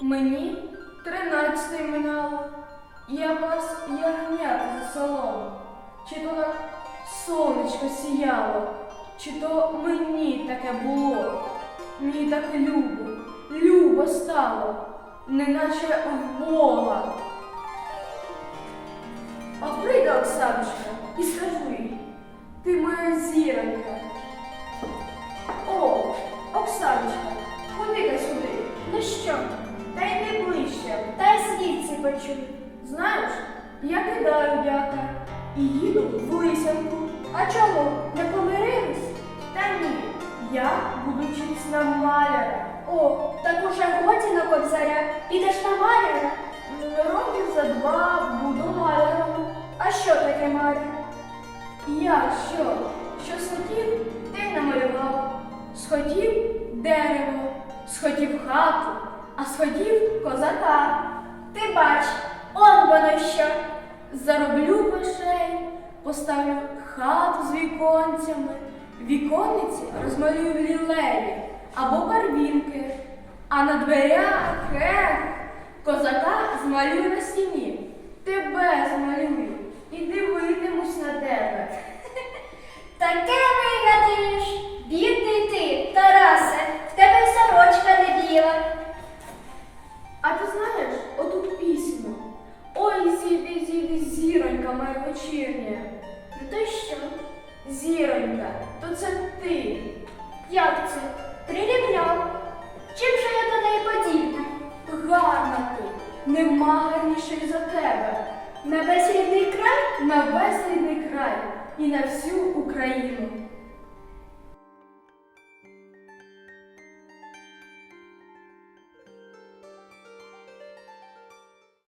Мені тринадцятий минало, я вас ягнят за селом. Чи то так сонечко сіяло, чи то мені таке було. Мені так любо, любо стало, неначе в Бога. От прийде Оксаночка і скажу їй, ти моя зіронька. О, Оксаночка, ходи-ка сюди. Ну що, звідси. Знаєш, я кидаю дяка і їду в лисянку. А чому? Не помирились? Та ні, я буду вчитись на маляра. О, так уже годі на кобзаря. Підеш на маляра? Років за два буду маляром. А що таке маляр? Я що? Що схотів, ти намалював. Схотів дерево, схотів хату, а схотів козака. Ти бач, он воно що. Зароблю грошей, поставлю хату з віконцями, віконниці розмалюю лілеї або барвінки, а на дверях ех, козака змалюю на стіні, тебе змалюю і дивитимусь на тебе. Моя вечірня. Ну то що? Зіронька, то це ти. Як це? Прирівняв. Чим же я до неї подібна? Гарна ти, нема гарнішої за тебе. На весь рідний край? На весь рідний край і на всю Україну.